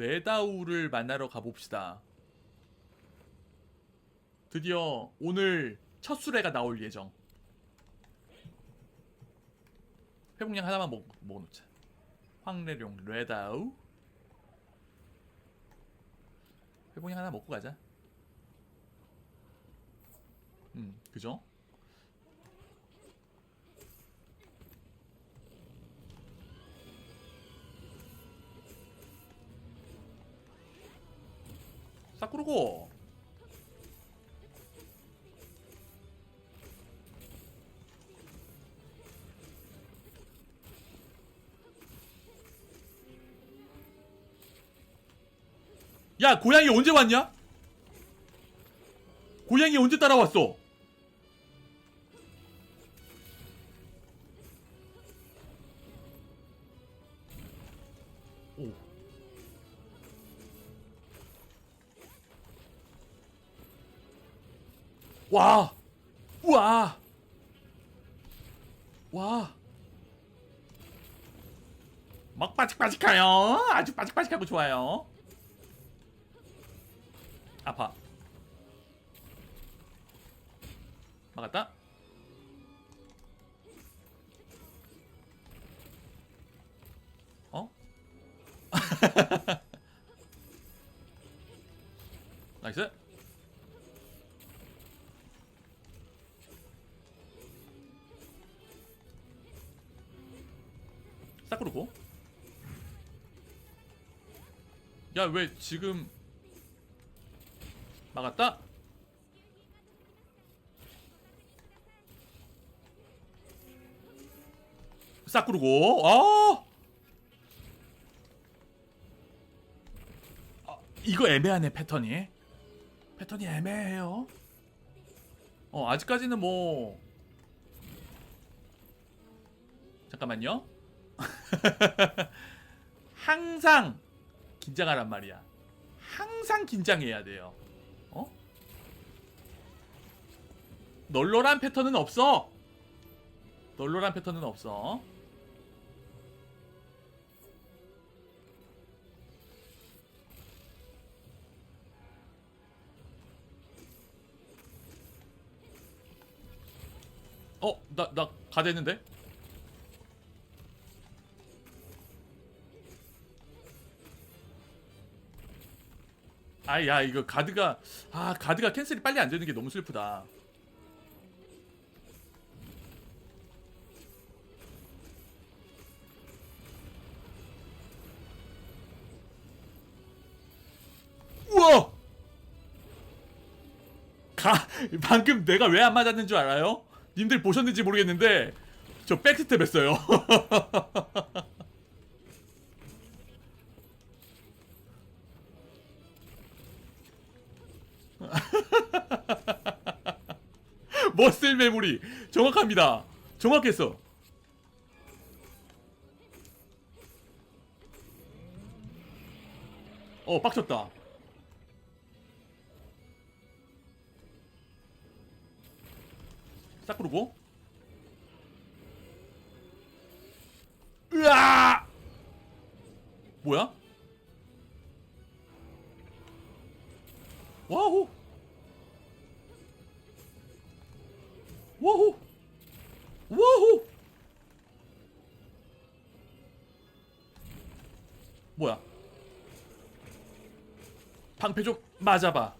레다우를 만나러 가봅시다. 드디어 오늘 첫 수레가 나올 예정. 회복량 하나만 먹, 먹어놓자. 황래룡 레다우. 회복량 하나 먹고 가자. 음, 그죠? 사쿠르고 야 고양이 언제 왔냐? 고양이 언제 따라왔어? 와! 우와! 와! 막 빠직빠직해요. 아주 빠직빠직하고 좋아요. 아파. 막았다. 어? 나이스. 야, 왜 지금 막았다? 사쿠르고. 아! 아, 이거 애매하네, 패턴이. 패턴이 애매해요. 어, 아직까지는 뭐 잠깐만요. 항상 긴장하란 말이야. 항상 긴장해야 돼요. 어? 널널한 패턴은 없어. 널널한 패턴은 없어. 어, 나, 나 가 됐는데? 아, 야, 이거 가드가, 아, 가드가 캔슬이 빨리 안 되는 게 너무 슬프다. 우와! 가, 방금 내가 왜 안 맞았는 줄 알아요? 님들 보셨는지 모르겠는데, 저 백스텝 했어요. 머슬 메모리 정확합니다. 정확했어. 어 빡쳤다. 싹 부르고. 으아! 뭐야? 와우! 뭐야? 방패 좀 맞아봐.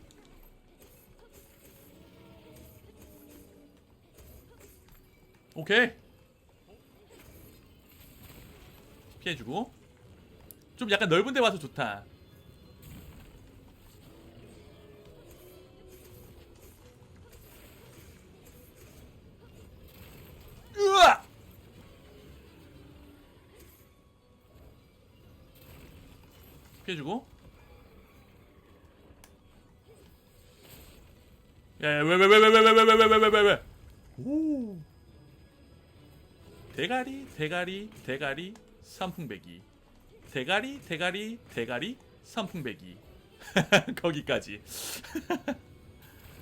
오케이. 피해주고. 좀 약간 넓은 데 와서 좋다. 피해주고. 야야 왜 왜 왜 왜 왜 왜 왜 왜 왜 왜 오 대가리 대가리 대가리 선풍배기 대가리 대가리 대가리 선풍배기 거기까지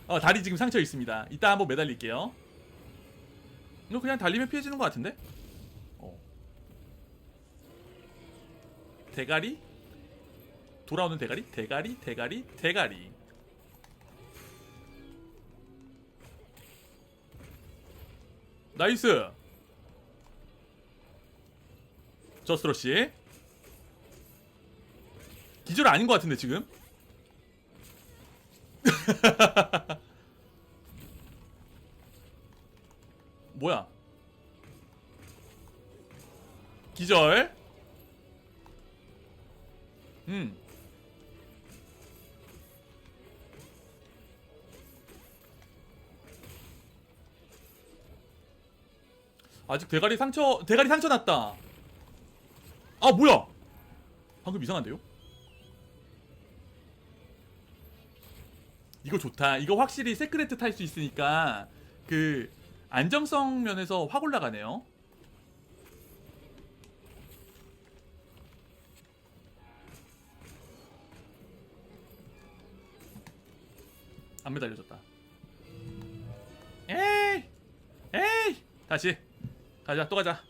어 다리 지금 상처 있습니다 이따 한번 매달릴게요 이거 그냥 달리면 피해지는 것 같은데 어 대가리 돌아오는 대가리? 대가리? 대가리? 대가리. 나이스! 저스트러시 기절 아닌 것 같은데 지금? 뭐야? 기절? 음 아직 대가리 상처 대가리 상처 났다. 아 뭐야? 방금 이상한데요? 이거 좋다. 이거 확실히 세크레트 탈 수 있으니까 그 안정성 면에서 확 올라가네요. 안 매달려졌다. 에이! 에이! 다시 가자 또 가자.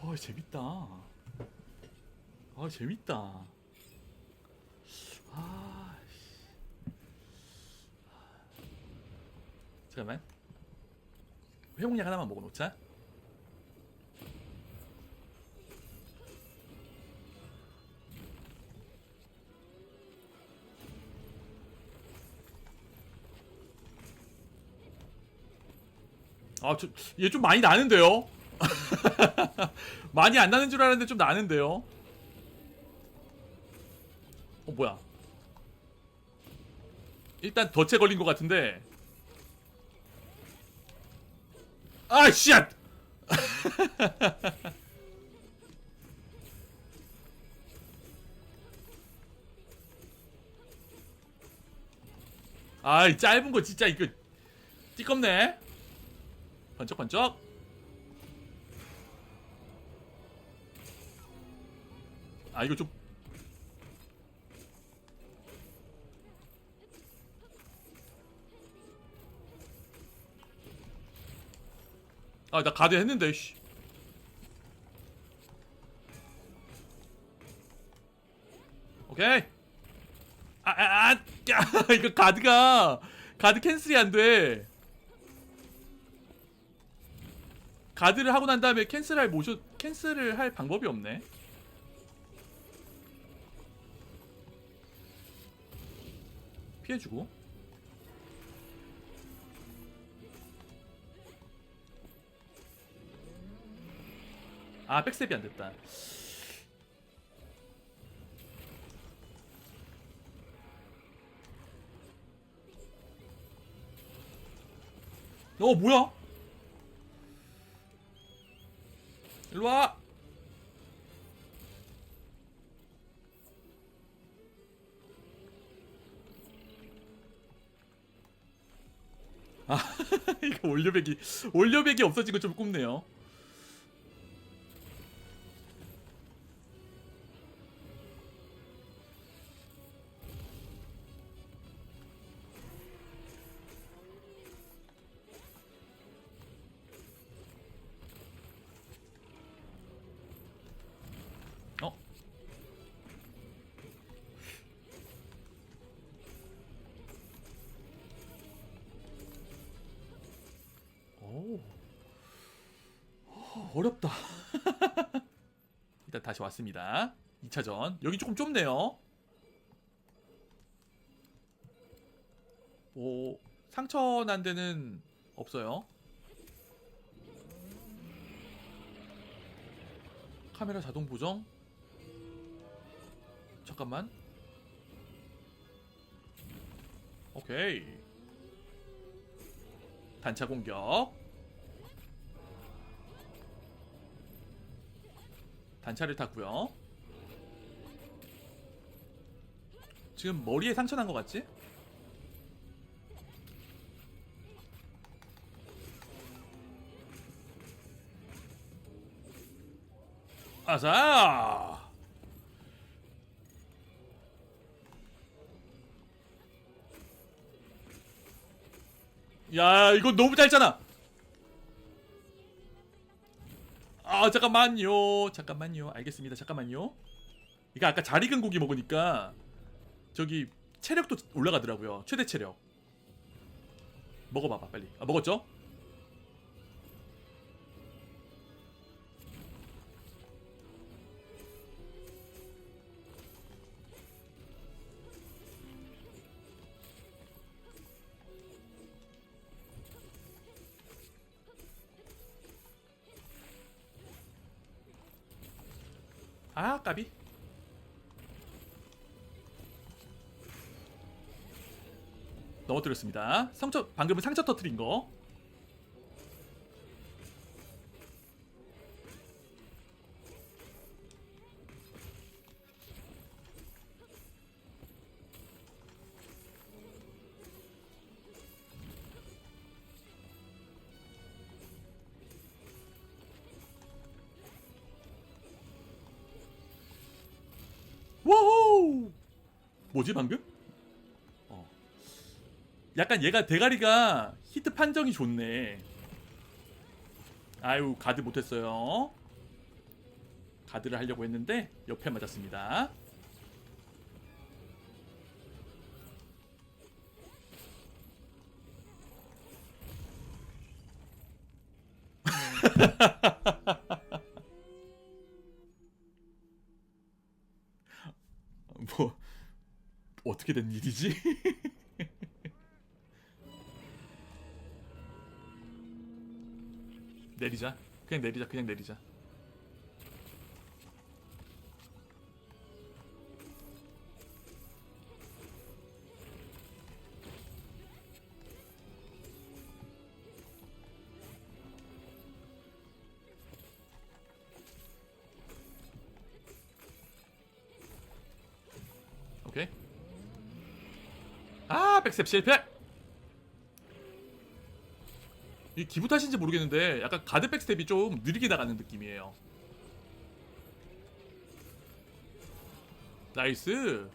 어 재밌다. 아 재밌다. 아 씨. 잠깐만. 회복약 하나만 먹어놓자 아, 저, 얘 좀 많이 나는데요? 많이 안 나는 줄 알았는데 좀 나는데요? 어, 뭐야? 일단 덫에 걸린 것 같은데. 아, 씨! 아이, 짧은 거 진짜 이거 띠껍네. 번쩍번쩍. 아, 이거 좀 아, 나 가드 했는데, 씨. 오케이. 아, 아, 아, 야, 이거 가드가, 가드 캔슬이 안 돼. 가드를 하고 난 다음에 캔슬할 모션, 캔슬을 할 방법이 없네. 피해주고. 아 백셉이 안 됐다. 어 뭐야? 일로 와. 아 이거 올려배기 올려배기 없어진 거좀 꼽네요. 어, 어렵다. 일단 다시 왔습니다. 2차전. 여기 조금 좁네요. 오, 상처 난 데는 없어요. 카메라 자동 보정. 잠깐만. 오케이. 단차 공격. 단차를 탔고요. 지금 머리에 상처 난 것 같지? 아사! 야, 이거 너무 짧잖아. 아, 잠깐만요. 잠깐만요. 알겠습니다. 잠깐만요. 그러니까 아까 잘 익은 고기 먹으니까 저기 체력도 올라가더라고요. 최대 체력. 먹어봐봐 빨리. 아 먹었죠? 까비. 넘어뜨렸습니다. 상처 방금은 상처 터트린 거. 뭐지 방금? 어. 약간 얘가 대가리가 히트 판정이 좋네. 아유 가드 못했어요. 가드를 하려고 했는데 옆에 맞았습니다. 어떻게 된 일이지? 내리자. 그냥 내리자. 그냥 내리자. 백셉 실패. 이 기분 탓인지 모르겠는데 약간 가드 백스텝이 좀 느리게 나가는 느낌이에요. 나이스.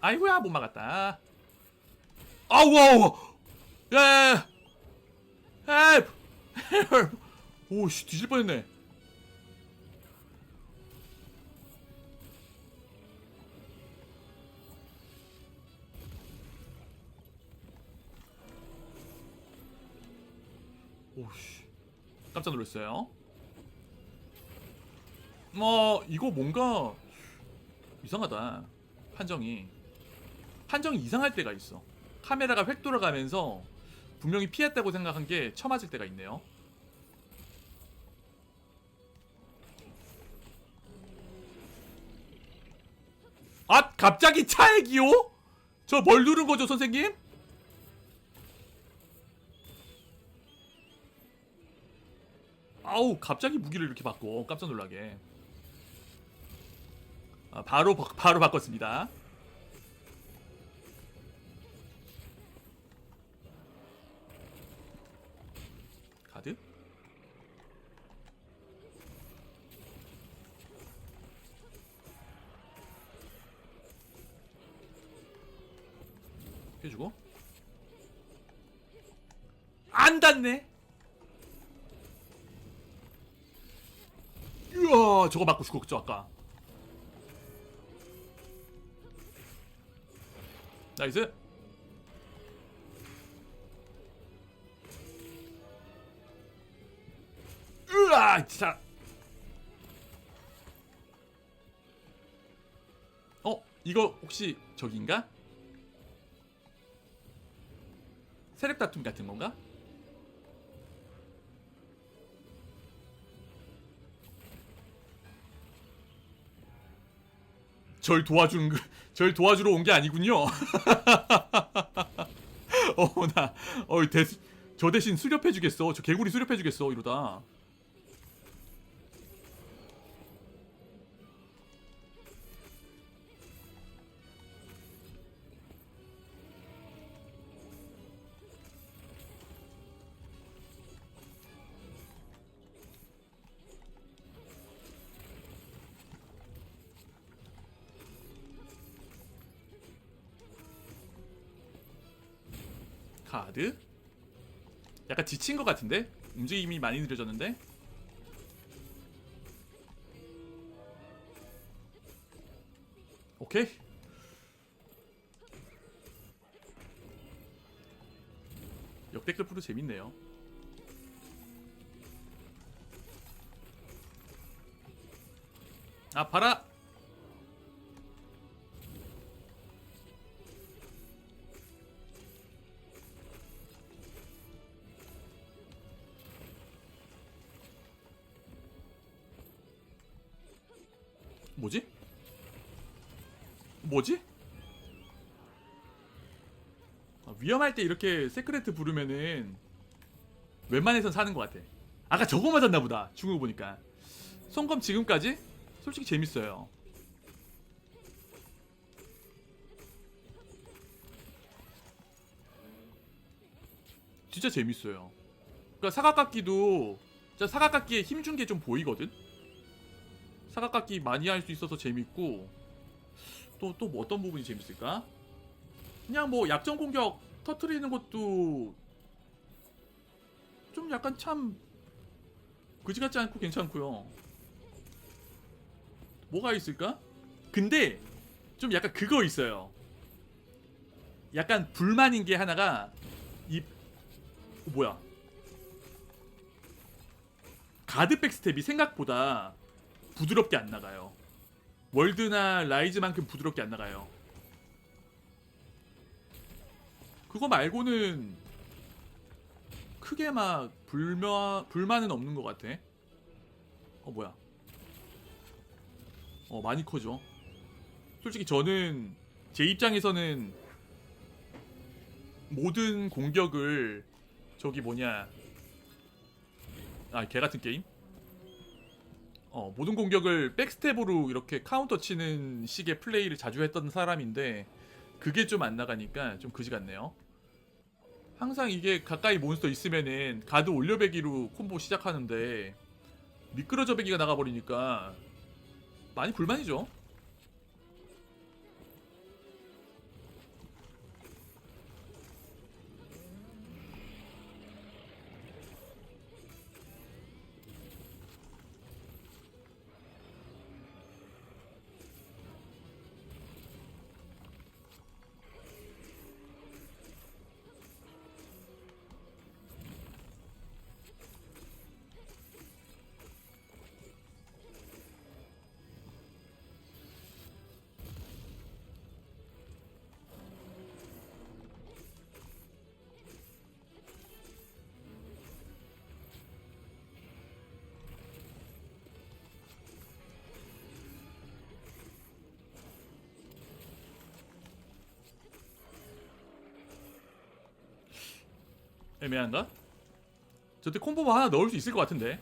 아이고야 못 막았다. 아우 아우. 야. 헬프. 헬프. 오씨 뒤질 뻔했네. 오씨. 깜짝 놀랐어요. 뭐 이거 뭔가 이상하다. 판정이. 판정이 이상할 때가 있어. 카메라가 획 돌아가면서 분명히 피했다고 생각한 게 쳐맞을 때가 있네요. 아 갑자기 차액이요? 저 뭘 누른 거죠 선생님? 아우 갑자기 무기를 이렇게 바꿔. 깜짝 놀라게. 아, 바로 바, 바로 바꿨습니다. 카드? 해주고. 안 닿네 우와 저거 맞고 죽었죠 아까. 나이스. 으아 진짜. 어 이거 혹시 저긴가? 세력 다툼 같은 건가? 절 도와주는 그- 절 도와주러 온 게 아니군요. 어나 어, 대, 저 대신 수렵해 주겠어. 저 개구리 수렵해 주겠어 이러다. 카드 약간 지친 것 같은데? 움직임이 많이 느려졌는데? 오케이 역대급 프로 재밌네요 아 봐라 뭐지? 뭐지? 아, 위험할 때 이렇게 세크레트 부르면은 웬만해선 사는 것 같아. 아까 저거 맞았나 보다. 중국 보니까. 송검 지금까지 솔직히 재밌어요. 진짜 재밌어요. 그러니까 사각깎기도 진짜 사각깎기에 힘 준 게 좀 보이거든. 사각깎기 많이 할 수 있어서 재밌고 또 또 뭐 어떤 부분이 재밌을까? 그냥 뭐 약점 공격 터트리는 것도 좀 약간 참 그지 같지 않고 괜찮고요. 뭐가 있을까? 근데 좀 약간 그거 있어요. 약간 불만인 게 하나가 이 어, 뭐야? 가드 백스텝이 생각보다 부드럽게 안 나가요. 월드나 라이즈만큼 부드럽게 안 나가요. 그거 말고는 크게 막 불만 불만은 없는 것 같아. 어 뭐야? 어 많이 커져. 솔직히 저는 제 입장에서는 모든 공격을 저기 뭐냐 아개 같은 게임? 어 모든 공격을 백스텝으로 이렇게 카운터 치는 식의 플레이를 자주 했던 사람인데 그게 좀 안 나가니까 좀 그지 같네요. 항상 이게 가까이 몬스터 있으면은 가드 올려배기로 콤보 시작하는데 미끄러져 배기가 나가버리니까 많이 불만이죠. 애매한가? 저때 콤보 뭐 하나 넣을 수 있을 것 같은데.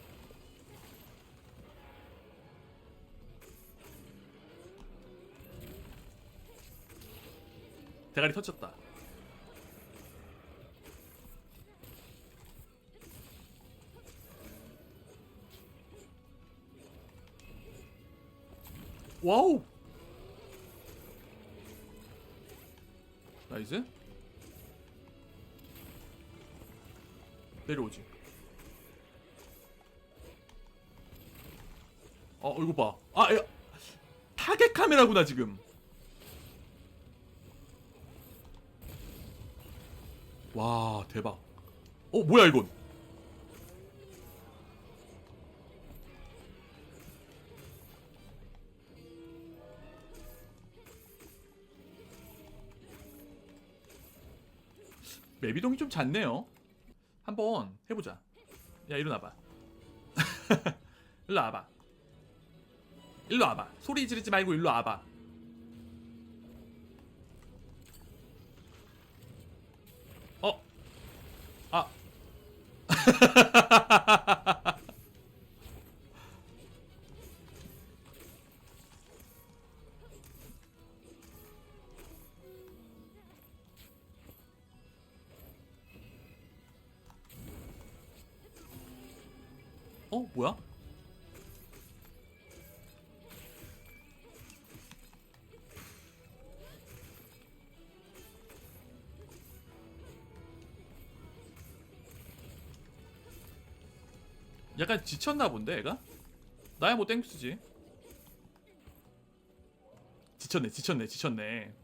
대가리 터쳤다. 와우. 나이스. 내려오지. 아, 야. 타겟 카메라구나, 지금. 와, 대박. 어, 뭐야, 이건? 맵 이동이 좀 잦네요. 한번 해보자. 야 일로 와봐. 일로 와봐. 일로 와봐. 소리 지르지 말고 일로 와봐. 어? 아. 뭐야? 약간 지쳤나 본데 애가? 나야 뭐 땡스지 지쳤네 지쳤네 지쳤네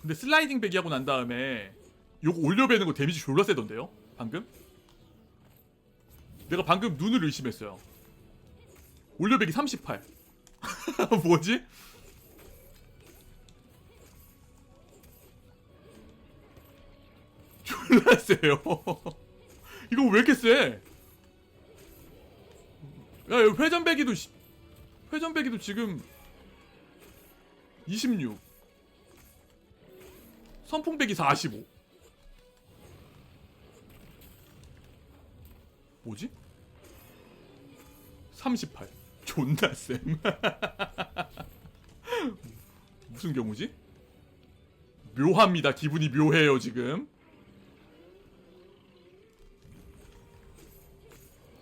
근데 슬라이딩 배기 하고 난 다음에 요거 올려배는 거 데미지 졸라 세던데요? 방금? 내가 방금 눈을 의심했어요 올려배기 38 뭐지? 졸라 세요 이거 왜 이렇게 세? 야, 회전배기도 시- 회전배기도 지금 26. 선풍배기 45. 뭐지? 38. 존나 쌤. 무슨 경우지? 묘합니다. 기분이 묘해요, 지금.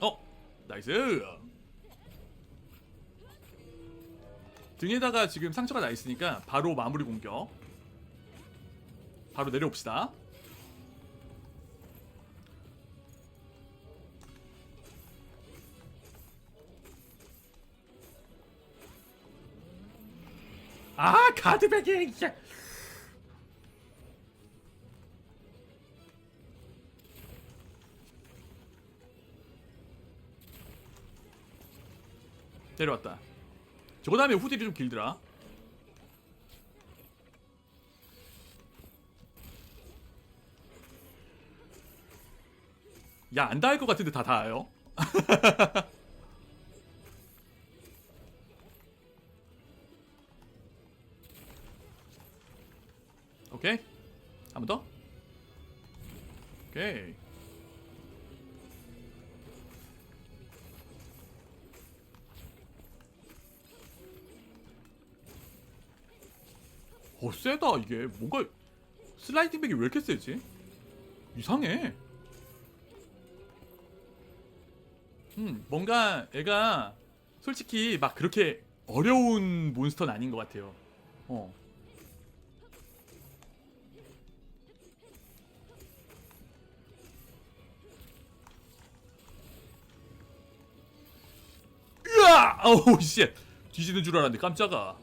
어, 나이스. 등에다가 지금 상처가 나 있으니까 바로 마무리 공격. 바로 내려옵시다. 가드백이 이게 내려왔다. 저거 다음에 후딜이 좀 길더라. 야, 안 닿을 것 같은데 다 닿아요. 오케이. 한 번 더. 오케이. 어 세다 이게 뭔가 슬라이딩 백이 왜 이렇게 세지? 이상해. 음 뭔가 애가 솔직히 막 그렇게 어려운 몬스터는 아닌 것 같아요. 어. 아! 어우 씨 뒤지는 줄 알았는데 깜짝아.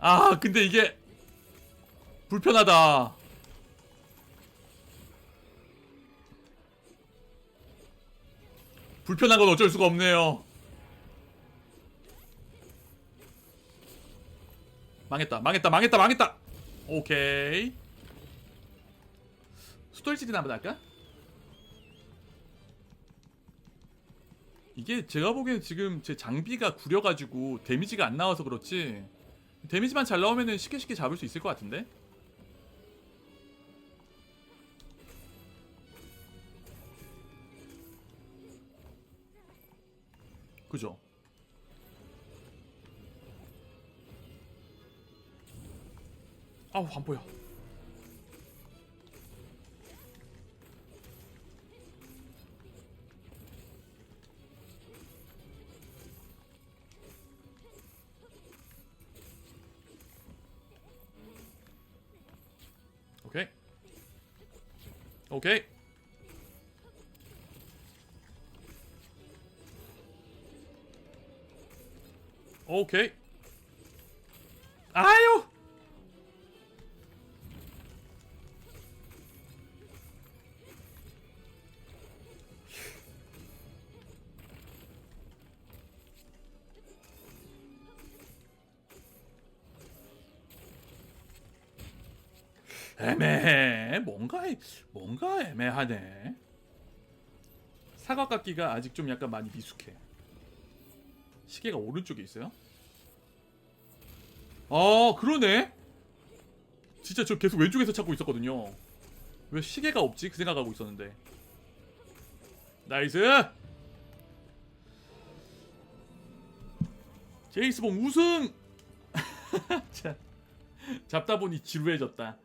아 근데 이게 불편하다 불편한 건 어쩔 수가 없네요 망했다 망했다 망했다 망했다 오케이 수돌질이나 한번 할까? 이게 제가 보기엔 지금 제 장비가 구려가지고 데미지가 안 나와서 그렇지 데미지만 잘 나오면은 쉽게 쉽게 잡을 수 있을 것 같은데? 그죠? 아우 안 보여. 오케이. 애매해. 뭔가 뭔가 애매하네. 사과깎기가 아직 좀 약간 많이 미숙해. 시계가 오른쪽에 있어요? 아 그러네. 진짜 저 계속 왼쪽에서 찾고 있었거든요. 왜 시계가 없지? 그 생각하고 있었는데. 나이스. 제이스봉 우승. 자, 잡다 보니 지루해졌다.